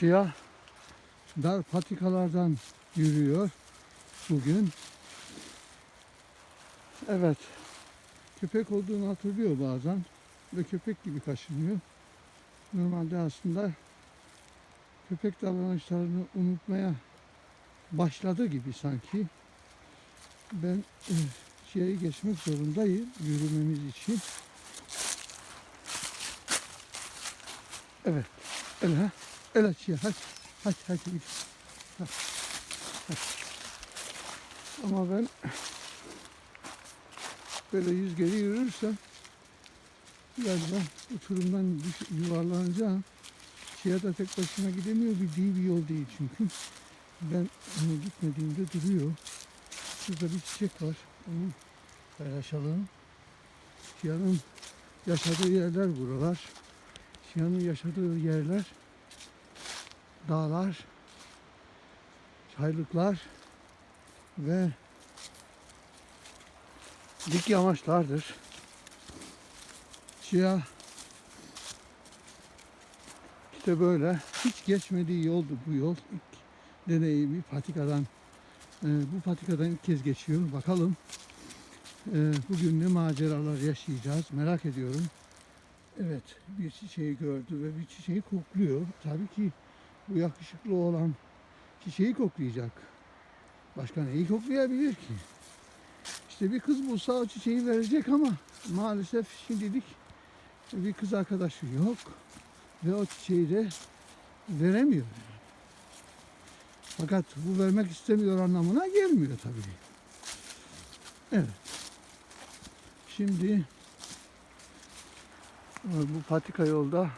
Çiğa dar patikalardan yürüyor bugün. Evet. Köpek olduğunu hatırlıyor bazen ve köpek gibi kaşınıyor. Normalde aslında köpek davranışlarını unutmaya başladı gibi sanki. Ben e, şeyi geçmek zorundayım yürümemiz için. Evet. Öyle. Öyle şey. Hadi. Hadi hadi. hadi. Hadi. Ama ben böyle yüz geri yürürsem birazdan uçurumdan düş, yuvarlanacağım. Şeye de tek başına gidemiyor. Bir değil bir yol değil çünkü. Ben onu gitmediğimde duruyor. Şurada bir çiçek var. Onu paylaşalım. Şia'nın yaşadığı yerler buralar. Şia'nın yaşadığı yerler dağlar, çaylıklar ve dik yamaçlardır. Şia işte böyle hiç geçmediği yoldu bu yol. İlk deneyimi patikadan e, bu patikadan ilk kez geçiyor. Bakalım e, bugün ne maceralar yaşayacağız merak ediyorum. Evet bir çiçeği gördü ve bir çiçeği kokluyor. Tabii ki bu yakışıklı olan çiçeği koklayacak. Başka neyi koklayabilir ki? İşte bir kız bulsa o çiçeği verecek ama maalesef şimdilik bir kız arkadaşı yok. Ve o çiçeği de veremiyor. Fakat bu vermek istemiyor anlamına gelmiyor tabii. Evet. Şimdi bu patika yolda